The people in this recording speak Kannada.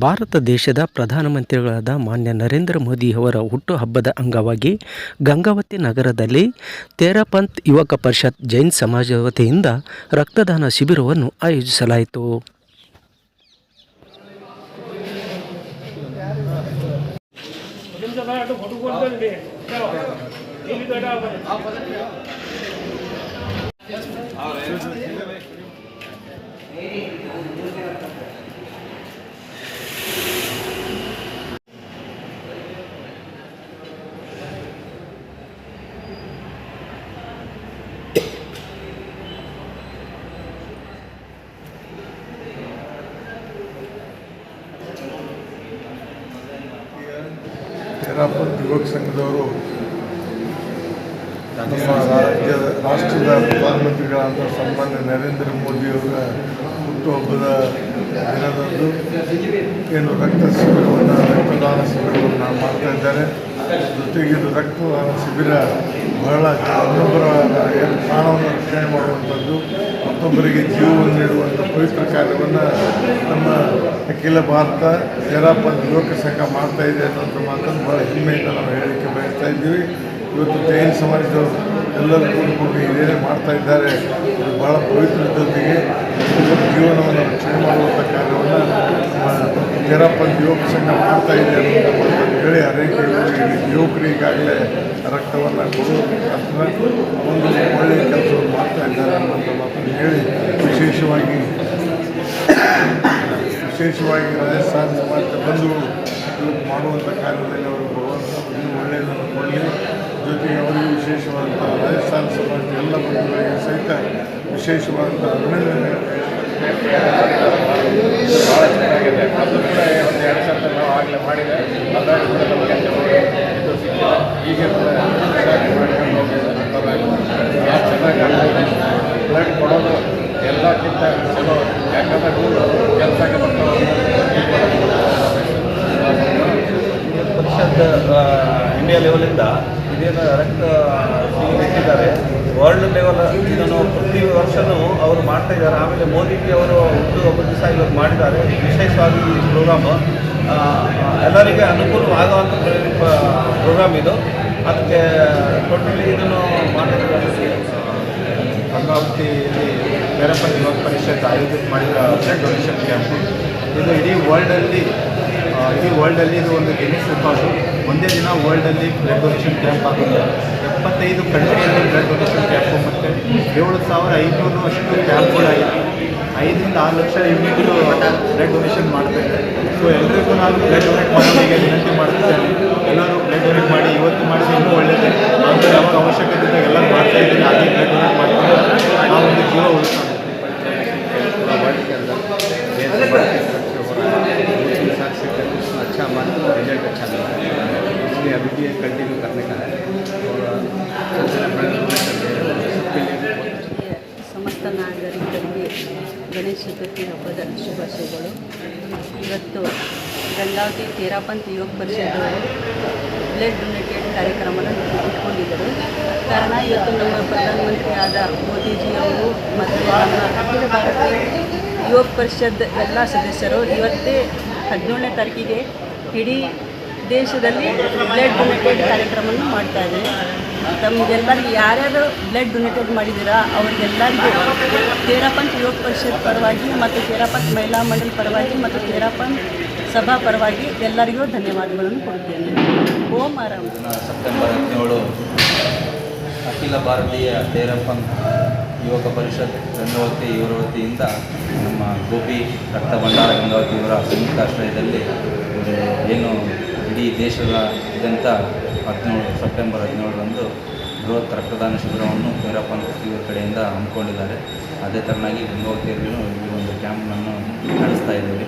ಭಾರತ ದೇಶದ ಪ್ರಧಾನಮಂತ್ರಿಗಳಾದ ಮಾನ್ಯ ನರೇಂದ್ರ ಮೋದಿಯವರ ಹುಟ್ಟುಹಬ್ಬದ ಅಂಗವಾಗಿ ಗಂಗಾವತಿ ನಗರದಲ್ಲಿ ತೇರಪಂತ್ ಯುವಕ ಪರಿಷತ್ ಜೈನ್ ಸಮಾಜ ವತಿಯಿಂದ ರಕ್ತದಾನ ಶಿಬಿರವನ್ನು ಆಯೋಜಿಸಲಾಯಿತು. ತೇರಾಪಂಥ್ ಯುವಕ ಸಂಘದವರು ನಮ್ಮ ರಾಜ್ಯದ ರಾಷ್ಟ್ರದ ಪ್ರಧಾನಮಂತ್ರಿಗಳಾದ ಸನ್ಮಾನ್ಯ ನರೇಂದ್ರ ಮೋದಿಯವರ ಹುಟ್ಟುಹಬ್ಬದ ದಿನದಂದು ಏನು ರಕ್ತ ಶಿಬಿರವನ್ನು, ರಕ್ತದಾನ ಶಿಬಿರವನ್ನು ಮಾಡ್ತಾ ಇದ್ದಾರೆ. ಜೊತೆಗೆ ಇದು ರಕ್ತದಾನ ಶಿಬಿರ ಬಹಳ ಇನ್ನೊಬ್ಬರ ಪ್ರಾಣವನ್ನು ರಕ್ಷಣೆ ಮಾಡುವಂಥದ್ದು. ಮತ್ತೊಬ್ಬರಿಗೆ ಜೀವವನ್ನು ನೀಡುವಂಥ ಪವಿತ್ರ ಕಾರ್ಯವನ್ನು ನಮ್ಮ ಅಖಿಲ ಭಾರತ ತೇರಾಪಂಥ್ ಯುವಕ ಸಂಘ ಮಾಡ್ತಾ ಇದೆ ಅನ್ನೋಂಥ ಮಾತನ್ನು ಭಾಳ ಹೆಮ್ಮೆಯಿಂದ ನಾವು ಹೇಳಲಿಕ್ಕೆ ಬಯಸ್ತಾ ಇದ್ದೀವಿ. ಇವತ್ತು ಜೈನ್ ಸಮಾಜದವರು ಎಲ್ಲರೂ ಕೂಡಿಕೊಂಡು ಇದೇನೇ ಮಾಡ್ತಾ ಇದ್ದಾರೆ, ಇದು ಭಾಳ ಪವಿತ್ರ ಜೊತೆಗೆ ಒಬ್ಬರ ಜೀವನವನ್ನು ರಕ್ಷಣೆ ಮಾಡುವಂಥ ಕಾರ್ಯವನ್ನು ಯೋಗ ಯುವಕ ಸಂಘ ಮಾಡ್ತಾ ಇದೆ ಅನ್ನೋಂಥ ಹೇಳಿ ಅನೇಕ ಯುವಕರಿಗೆ ಯುವಕರಿಗಾಗಲೇ ರಕ್ತವನ್ನು ಕೊಡುವುದಕ್ಕೋಸ್ಕರ ಒಂದು ಒಳ್ಳೆಯ ಕೆಲಸವನ್ನು ಮಾಡ್ತಾ ಇದ್ದಾರೆ ಅನ್ನೋಂಥ ಮಾತನ್ನು ಹೇಳಿ ವಿಶೇಷವಾಗಿ ವಿಶೇಷವಾಗಿ ರಾಜಸ್ಥಾನ ಮತ್ತು ಬಂದು ಮಾಡುವಂಥ ಕಾರ್ಯದಲ್ಲಿ ಅವರು ಭಗವಂತ ಒಳ್ಳೆಯದನ್ನು ಕೊಡಲಿ ಜೊತೆಗೆ ಅವರಿಗೆ ವಿಶೇಷವಾದಂಥ ರಾಜಸ್ಥಾನ ಸಮಾಜದ ಎಲ್ಲ ಬಂಧುಗಳಿಗೆ ಸಹಿತ ವಿಶೇಷವಾದಂಥ ಅಭಿನಂದನೆ ಬ್ಲಡ್ ಕೊಡೋದು ಎಲ್ಲಕ್ಕಿಂತ ಚಲೋ ಯಾಕಂದ್ರೆ ಕೆಲಸಕ್ಕೆ ಪರಿಷತ್ ಆ, ಇಂಡಿಯಾ ಲೆವೆಲಿಂದ ಇದೇನು ರಕ್ತ ಇಟ್ಟಿದ್ದಾರೆ. ವರ್ಲ್ಡ್ ಲೆವೆಲ್ ಇದನ್ನು ಪ್ರತಿ ವರ್ಷವೂ ಅವರು ಮಾಡ್ತಾ ಇದ್ದಾರೆ. ಆಮೇಲೆ ಮೋದಿಜಿ ಅವರು ಒಂದು ಒಂದು ದಿವಸ ಇವತ್ತು ಮಾಡಿದ್ದಾರೆ. ವಿಶೇಷವಾಗಿ ಈ ಪ್ರೋಗ್ರಾಮ್ ಎಲ್ಲರಿಗೆ ಅನುಕೂಲವಾಗುವಂಥ ಪ್ರೋಗ್ರಾಮ್ ಇದು. ಅದಕ್ಕೆ ಟೋಟಲಿ ಇದನ್ನು ಮಾಡಿದ್ದಾರೆ ಗಂಗಾವತಿಯಲ್ಲಿ ಬೇರಪ್ಪ ಯುವಕ ಪರಿಷತ್ ಆಯೋಜಿತ ಮಾಡಿದ ಬ್ಲಡ್ ಡೊನೇಷನ್ ಕ್ಯಾಂಪ್. ಇದು ಇಡೀ ವರ್ಲ್ಡಲ್ಲಿ ಇಡೀ ವರ್ಲ್ಡಲ್ಲಿ ಇದು ಒಂದು ಗಿನ್ನಿಸ್ ರೆಕಾರ್ಡು ಒಂದೇ ದಿನ ವರ್ಲ್ಡಲ್ಲಿ ಬ್ಲಡ್ ಡೊನೇಷನ್ ಕ್ಯಾಂಪ್ ಆಗುತ್ತೆ. ಎಪ್ಪತ್ತೈದು ಕಂಟ್ರಿಯಲ್ಲಿ ಬ್ಲಡ್ ಡೊನೇಷನ್ ಕ್ಯಾಂಪು ಮತ್ತು ಏಳು ಸಾವಿರ ಐನೂರು ಅಷ್ಟು ಕ್ಯಾಂಪ್ಗಳಾಗಿದೆ ಐದರಿಂದ ಆರು ಲಕ್ಷ ಯೂನಿಟ್ಗಳು ಬ್ಲಡ್ ಡೊನೇಷನ್ ಮಾಡ್ತಾ ಇದ್ದಾರೆ ಸೊ ಎಲ್ಲರಿಗೂ ನಾನು ಬ್ಲಡ್ ಡೊನೇಟ್ ಮಾಡೋದಕ್ಕೆ ವಿನಂತಿ ಮಾಡ್ತಿದ್ದೇನೆ. ಎಲ್ಲರೂ ಬ್ಲಡ್ से कंडीशन अच्छा हमारा रिजल्ट अच्छा मिला है इसलिए अभी भी ये कंटिन्यू करने का है और सिलसिला ब्लड डोनेशन दे रहे हैं सबके लिए भी बहुत अच्छा ಸಮಸ್ತ ನಾಗರಿಕರಿಗೆ ಗಣೇಶ ಚತುರ್ಥಿ ಹಬ್ಬದ ಶುಭಾಶಯಗಳು ಇವತ್ತು ಗಂಗಾವತಿ ತೇರಾಪಂಥ್ ಯೋಗ ಪರಿಷತ್ತವರು ಬ್ಲಡ್ ಡೊನೇಟೆಡ್ ಕಾರ್ಯಕ್ರಮವನ್ನು ಇಟ್ಕೊಂಡಿದ್ದರು. ಕಾರಣ ಇವತ್ತು ನಮ್ಮ ಪ್ರಧಾನಮಂತ್ರಿಯಾದ ಮೋದಿಜಿಯವರು ಮತ್ತು ನಮ್ಮ ಅಖಿಲ ಯೋಗ ಯುವಕ ಪರಿಷತ್ ಎಲ್ಲ ಸದಸ್ಯರು ಇವತ್ತೇ ಹದಿನೇಳನೇ ತಾರೀಕಿಗೆ ಇಡೀ ದೇಶದಲ್ಲಿ ಬ್ಲಡ್ ಡೊನೇಟೆಡ್ ಕಾರ್ಯಕ್ರಮವನ್ನು ಮಾಡ್ತಾ ಇದೆ ತಮಗೆಲ್ಲರಿಗೂ ಯಾರ್ಯಾರು ಬ್ಲಡ್ ಡೊನೇಟೆಡ್ ಮಾಡಿದ್ದೀರಾ ಅವರಿಗೆಲ್ಲರಿಗೂ ತೇರಾಪಂಥ್ ಯೋಗ ಪರಿಷತ್ ಪರವಾಗಿ ಮತ್ತು ತೇರಾಪಂಥ್ ಮಹಿಳಾ ಮಂಡಳಿ ಪರವಾಗಿ ಮತ್ತು ತೇರಾಪಂಥ್ ಸಭಾ ಪರವಾಗಿ ಎಲ್ಲರಿಗೂ ಧನ್ಯವಾದಗಳನ್ನು ಕೊಡುತ್ತೇನೆ ಓಂ ಆರಾಮ್ ಸೆಪ್ಟೆಂಬರ್ ಹದಿನೇಳು, ಅಖಿಲ ಭಾರತೀಯ ತೇರಪ್ಪನ್ ಯುವಕ ಪರಿಷತ್ ಗಂಗಾವತಿ ಇವರ ವತಿಯಿಂದ ನಮ್ಮ ಗೋಪಿ ರಕ್ತ ಭಂಡಾರ ಗಂಗಾವತಿ ಇವರ ಸಂಯುಕ್ತ ಆಶ್ರಯದಲ್ಲಿ ಇವರು ಏನು ಇಡೀ ದೇಶದಾದ್ಯಂತ ಹದಿನೇಳು, ಸೆಪ್ಟೆಂಬರ್ ಹದಿನೇಳರಂದು ಬೃಹತ್ ರಕ್ತದಾನ ಶಿಬಿರವನ್ನು ಭೈರಪ್ಪನ ಇವರ ಕಡೆಯಿಂದ ಹಮ್ಮಿಕೊಂಡಿದ್ದಾರೆ. ಅದೇ ಥರನಾಗಿ ಗಂಗಾವತಿಯಲ್ಲೂ ಈ ಒಂದು ಕ್ಯಾಂಪ್ನನ್ನು ನಡೆಸ್ತಾ ಇದ್ದೀವಿ.